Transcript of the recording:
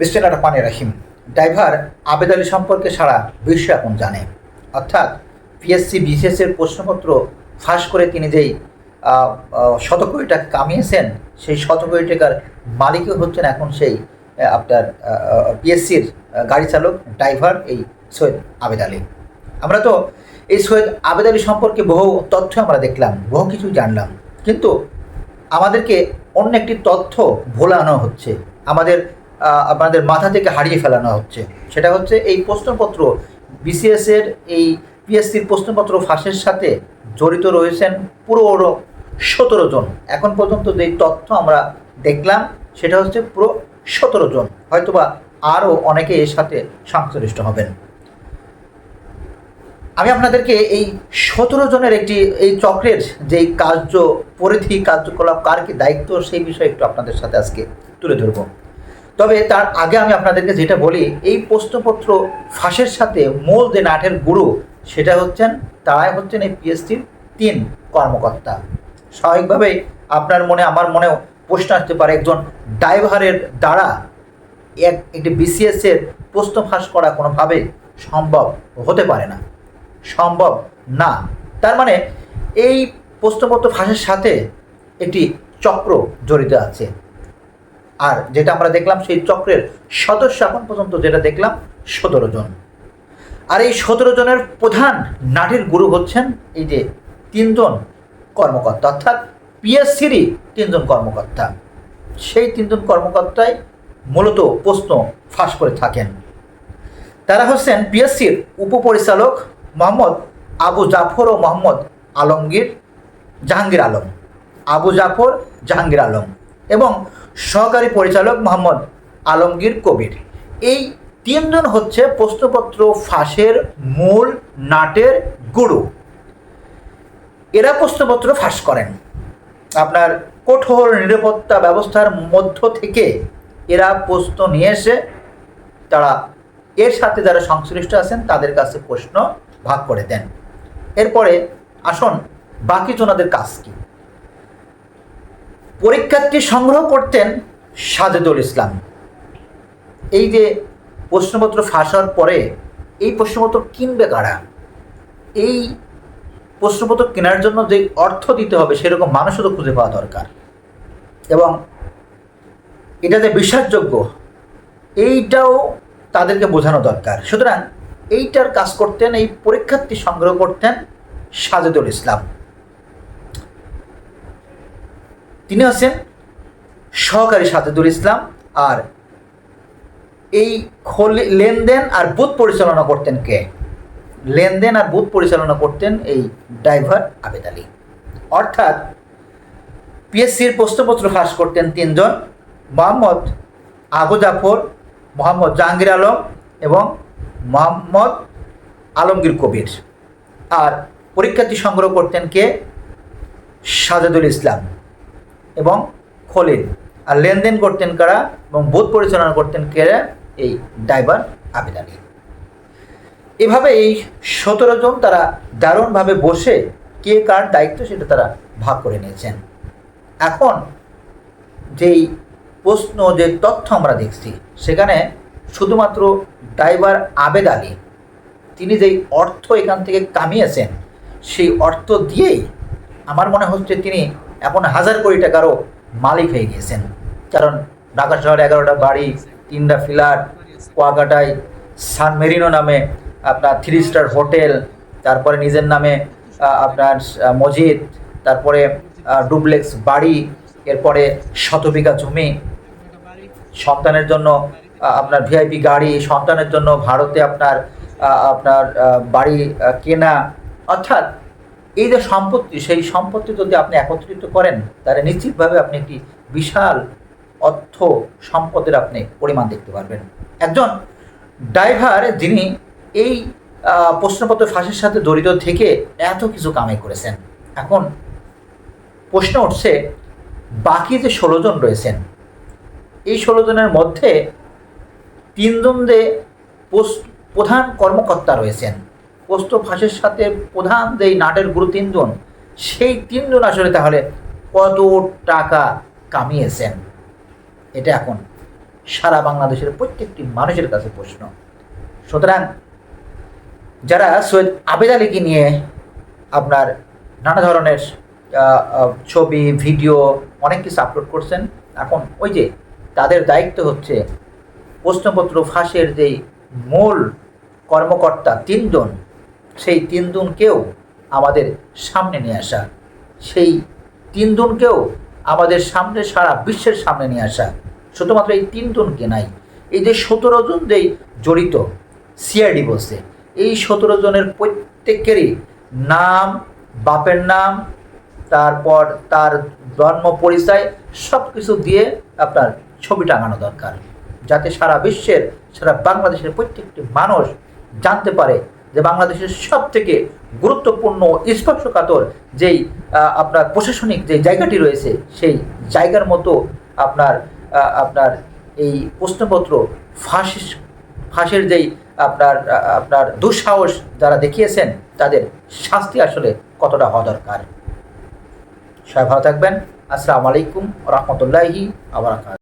বিসমিল্লাহ রহমান রাহিম। ড্রাইভার আবেদ আলী সম্পর্কে সারা বিশ্ব এখন জানে। অর্থাৎ পিএসসি বিসিএস এর প্রশ্নপত্র ফাঁস করে তিনি যেই শত কোটি টাকা কামিয়েছেন, সেই শত কোটি টাকার মালিকও হচ্ছেন এখন সেই আপনার পিএসসির গাড়ি চালক, ড্রাইভার এই সৈয়দ আবেদ আলী। আমরা তো এই সৈয়দ আবেদ আলী সম্পর্কে বহু তথ্য আমরা দেখলাম, বহু কিছু জানলাম। কিন্তু আমাদেরকে অন্য একটি তথ্য ভোলানো হচ্ছে। আমাদের আহ, আমাদের মাথা থেকে হারিয়ে ফেলানো হচ্ছে। সেটা হচ্ছে এই প্রশ্নপত্র বিসিএস এর এই পিএসসির প্রশ্নপত্র ফাঁসের সাথে জড়িত রয়েছেন পুরো সতেরো জন। এখন পর্যন্ত যে তথ্য আমরা দেখলাম সেটা হচ্ছে পুরো সতেরো জন। হয়তোবা আরও অনেকে এর সাথে সংশ্লিষ্ট হবেন। আমি আপনাদেরকে এই সতেরো জনের একটি এই চক্রের যেই কার্য পরিধি কার্যকলাপ কার কি দায়িত্ব সেই বিষয়ে একটু আপনাদের সাথে আজকে তুলে ধরব। তবে তার আগে আমি আপনাদেরকে যেটা বলি, এই প্রশ্নপত্র ফাঁসের সাথে মূল যে নাটের গুরু, সেটা হচ্ছেন, তারাই হচ্ছেন এই পিএসসির তিন কর্মকর্তা। স্বাভাবিকভাবেই আপনার মনে, আমার মনেও প্রশ্ন আসতে পারে, একজন ড্রাইভারের দ্বারা এক, একটি বিসিএস এর প্রশ্ন ফাঁস করা কোনোভাবে সম্ভব হতে পারে না। সম্ভব না। তার মানে এই প্রশ্নপত্র ফাঁসের সাথে একটি চক্র জড়িত আছে। আর যেটা আমরা দেখলাম, সেই চক্রের সদস্য এখন পর্যন্ত যেটা দেখলাম, সতেরো জন। আর এই সতেরো জনের প্রধান নাটির গুরু হচ্ছেন এই যে তিনজন কর্মকর্তা, অর্থাৎ পিএসসিরই তিনজন কর্মকর্তা। সেই তিনজন কর্মকর্তাই মূলত প্রশ্ন ফাঁস করে থাকেন। তারা হচ্ছেন পিএসসির উপপরিচালক মোহাম্মদ আবু জাফর ও মোহাম্মদ আলমগীর জাহাঙ্গীর আলম। আবু জাফর জাহাঙ্গীর আলম এবং সহকারী পরিচালক মোহাম্মদ আলমগীর কবির। এই তিনজন হচ্ছে প্রশ্নপত্র ফাঁসের মূল নাটের গুরু। এরা প্রশ্নপত্র ফাঁস করেন। আপনার কঠোর নিরাপত্তা ব্যবস্থার মধ্য থেকে এরা প্রশ্ন নিয়ে এসে তারা এর সাথে যারা সংশ্লিষ্ট আছেন তাদের কাছে প্রশ্ন ভাগ করে দেন। এরপরে আসুন বাকি জনাদের কাজ কি? পরীক্ষার্থী সংগ্রহ করতেন সাজেদুল ইসলাম। এই যে প্রশ্নপত্র ফাঁস হওয়ার পরে এই প্রশ্নপত্র কিনবে কারা? এই প্রশ্নপত্র কেনার জন্য যে অর্থ দিতে হবে সেরকম মানুষও তো খুঁজে পাওয়া দরকার। এবং এটা যে বিশ্বাসযোগ্য, এইটাও তাদেরকে বোঝানো দরকার। সুতরাং এইটার কাজ করতেন, এই পরীক্ষার্থী সংগ্রহ করতেন সাজেদুল ইসলাম। তিনি হচ্ছেন সহকারী সাজেদুল ইসলাম আর এই লেনদেন আর বুথ পরিচালনা করতেন কে? লেনদেন আর বুথ পরিচালনা করতেন এই ড্রাইভার আবেদ আলী। অর্থাৎ পিএসসির প্রশ্নপত্র ফাঁস করতেন তিনজন, মোহাম্মদ আবু জাফর, মোহাম্মদ জাহাঙ্গীর আলম এবং মোহাম্মদ আলমগীর কবির। আর পরীক্ষার্থী সংগ্রহ করতেন কে? সাজেদুল ইসলাম। এবং খলিল। আর লেনদেন করতেন কারা? এবং বোধ পরিচালনা করতেন কে এই ড্রাইভার আবেদ আলী। এভাবে এই সতেরো জন তারা দারুণভাবে বসে কে কার দায়িত্ব সেটা তারা ভাগ করে নিয়েছেন। এখন যেই প্রশ্ন, যে তথ্য আমরা দেখছি, সেখানে শুধুমাত্র ড্রাইভার আবেদ আলী, তিনি যেই অর্থ এখান থেকে কামিয়েছেন, সেই অর্থ দিয়েই আমার মনে হচ্ছে তিনি এখন হাজার কোটি টাকারও মালিক হয়ে গিয়েছেন। কারণ ঢাকা শহরে এগারোটা বাড়ি, তিনটা ফ্ল্যাট, কুয়াকাটায় সান মেরিনো নামে আপনার থ্রি স্টার হোটেল, তারপরে নিজের নামে আপনার মসজিদ, তারপরে ডুপ্লেক্স বাড়ি, এরপরে শত বিঘা জমি। সন্তানের জন্য আপনার ভিআইপি গাড়ি, সন্তানের জন্য ভারতে আপনার আপনার বাড়ি কেনা। অর্থাৎ এই যে সম্পত্তি, সেই সম্পত্তি যদি আপনি একত্রিত করেন, তাহলে নিশ্চিতভাবে আপনি একটি বিশাল অর্থ সম্পদের আপনি পরিমাণ দেখতে পারবেন। একজন ড্রাইভার যিনি এই প্রশ্নপত্র ফাঁসের সাথে জড়িত থেকে এত কিছু কামাই করেছেন। এখন প্রশ্ন উঠছে, বাকি যে ষোলো জন রয়েছেন, এই ষোলো জনের মধ্যে তিনজন যে প্রধান কর্মকর্তা রয়েছেন পোস্ত ফাঁসের সাথে প্রধান যেই নাটের গুরু তিনজন, সেই তিনজন আসলে তাহলে কত টাকা কামিয়েছেন? এটা এখন সারা বাংলাদেশের প্রত্যেকটি মানুষের কাছে প্রশ্ন। সুতরাং যারা সৈয়দ আবেদ আলীকে নিয়ে আপনার নানা ধরনের ছবি, ভিডিও, অনেক কিছু আপলোড করছেন, এখন ওই যে তাদের দায়িত্ব হচ্ছে প্রশ্নপত্র ফাঁসের যেই মূল কর্মকর্তা তিনজন সেই তিনজনকেও আমাদের সামনে নিয়ে আসা। সেই তিনজনকেও আমাদের সামনে, সারা বিশ্বের সামনে নিয়ে আসা। শুধুমাত্র এই তিন তিনজনকে নাই, এই যে সতেরো জন যেই জড়িত সিআইডি বলছে, এই সতেরো জনের প্রত্যেকেরই নাম, বাপের নাম, তারপর তার জন্ম পরিচয় সব কিছু দিয়ে আপনার ছবি টাঙানো দরকার। যাতে সারা বিশ্বের, সারা বাংলাদেশের প্রত্যেকটি মানুষ জানতে পারে যে বাংলাদেশের সব থেকে গুরুত্বপূর্ণ স্পর্শকাতর যেই আপনার প্রশাসনিক যে জায়গাটি রয়েছে, সেই জায়গার মতো আপনার আপনার এই প্রশ্নপত্র ফাঁস ফাঁসের যেই আপনার আপনার দুঃসাহস যারা দেখিয়েছেন, তাদের শাস্তি আসলে কতটা হওয়া দরকার? সবাই ভালো থাকবেন। আসসালামু আলাইকুম রহমতুল্লাহি আবরাকাত